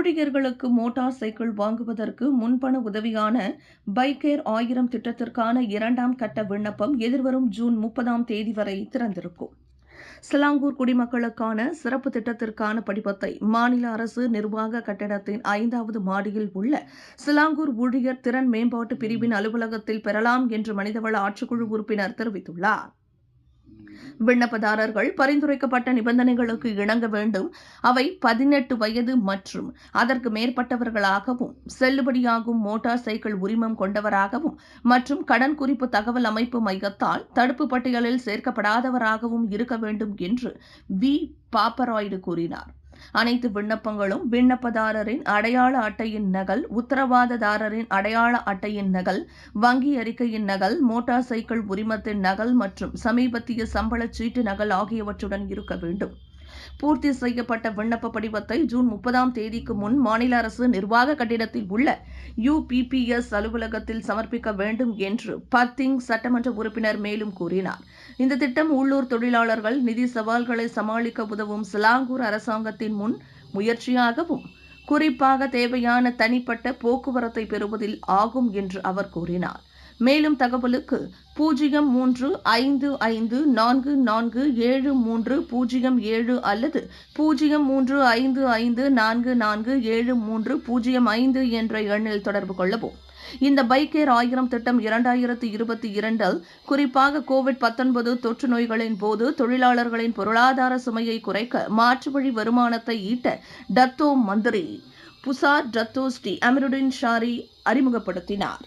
ஊழியர்களுக்கு motor cycle வாங்குவதற்கு முன்பண உதவியான பைக்கேர் ஆயிரம் திட்டத்திற்கான இரண்டாம் கட்ட விண்ணப்பம் எதிர்வரும் ஜூன் முப்பதாம் தேதி வரை திறந்திருக்கும். சிலாங்கூர் குடிமக்களுக்கான சிறப்பு திட்டத்திற்கான படிவத்தை மாநில அரசு நிர்வாக கட்டடத்தின் ஐந்தாவது மாடியில் உள்ள சிலாங்கூர் ஊழியர் திறன் மேம்பாட்டு பிரிவின் அலுவலகத்தில் பெறலாம் என்று மனிதவள ஆட்சிக்குழு உறுப்பினர் தெரிவித்துள்ளார். விண்ணப்பதாரர்கள் பரிந்துரைக்கப்பட்ட நிபந்தனைகளுக்கு இணங்க வேண்டும். அவை பதினெட்டு வயது மற்றும் அதற்கு மேற்பட்டவர்களாகவும் செல்லுபடியாகும் மோட்டார் சைக்கிள் உரிமம் கொண்டவராகவும் மற்றும் கடன் குறிப்பு தகவல் அமைப்பு மையத்தால் தடுப்பு பட்டியலில் சேர்க்கப்படாதவராகவும் இருக்க வேண்டும் என்று வி. பாப்பராய்டு கூறினார். அனைத்து விண்ணப்பங்களும் விண்ணப்பதாரரின் அடையாள அட்டையின் நகல் உத்தரவாததாரரின் அடையாள அட்டையின் நகல் வங்கி அறிக்கையின் நகல் மோட்டார் சைக்கிள் உரிமத்தின் நகல் மற்றும் சமீபத்திய சம்பளச் சீட்டு நகல் ஆகியவற்றுடன் இருக்க வேண்டும். பூர்த்தி செய்யப்பட்ட விண்ணப்ப படிவத்தை ஜூன் முப்பதாம் தேதிக்கு முன் மாநில அரசு நிர்வாக கட்டிடத்தில் உள்ள யுபிபிஎஸ் அலுவலகத்தில் சமர்ப்பிக்க வேண்டும் என்று பத்திங் சட்டமன்ற உறுப்பினர் மேலும் கூறினார். இந்த திட்டம் உள்ளூர் தொழிலாளர்கள் நிதி சவால்களை சமாளிக்க உதவும் சிலாங்கூர் அரசாங்கத்தின் முன் முயற்சியாகவும் குறிப்பாக தேவையான தனிப்பட்ட போக்குவரத்தை பெறுவதில் ஆகும் என்று அவர் கூறினார். மேலும் தகவலுக்கு பூஜ்ஜியம் மூன்று ஐந்து ஐந்து நான்கு நான்கு ஏழு மூன்று பூஜ்ஜியம் ஏழு அல்லது பூஜ்ஜியம் மூன்று ஐந்து ஐந்து நான்கு நான்கு ஏழு மூன்று பூஜ்ஜியம் ஐந்து என்ற எண்ணில் தொடர்பு கொள்ளவும். இந்த பைக்கேர் ஆயிரம் திட்டம் இரண்டாயிரத்தி இருபத்தி இரண்டில் குறிப்பாக கோவிட் பத்தொன்பது தொற்று நோய்களின் போது தொழிலாளர்களின் பொருளாதார சுமையை குறைக்க மாற்று வழி வருமானத்தை ஈட்ட Dato Menteri Besar Dato Seri Amirudin Shari அறிமுகப்படுத்தினார்.